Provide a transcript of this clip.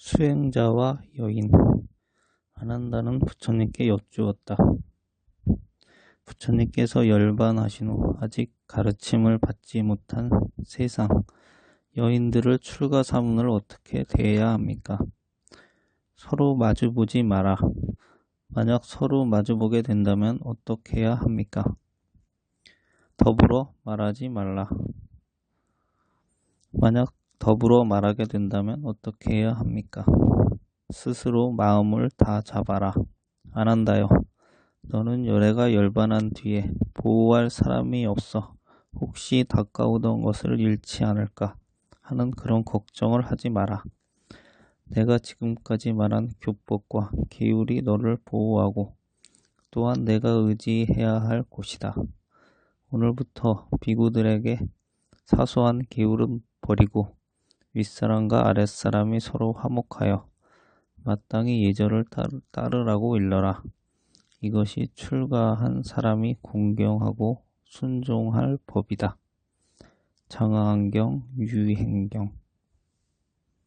수행자와 여인 안한다는 부처님께 여쭈었다. 부처님께서 열반하신 후 아직 가르침을 받지 못한 세상 여인들을 출가 사문을 어떻게 대해야 합니까? 서로 마주보지 마라. 만약 서로 마주보게 된다면 어떻게 해야 합니까? 더불어 말하지 말라. 만약 더불어 말하게 된다면 어떻게 해야 합니까? 스스로 마음을 다 잡아라. 안 한다요. 너는 열애가 열반한 뒤에 보호할 사람이 없어 혹시 가까우던 것을 잃지 않을까 하는 그런 걱정을 하지 마라. 내가 지금까지 말한 교법과 계율이 너를 보호하고 또한 내가 의지해야 할 곳이다. 오늘부터 비구들에게 사소한 계율은 버리고 윗사람과 아랫사람이 서로 화목하여 마땅히 예절을 따르라고 일러라. 이것이 출가한 사람이 공경하고 순종할 법이다. 장하안경 유행경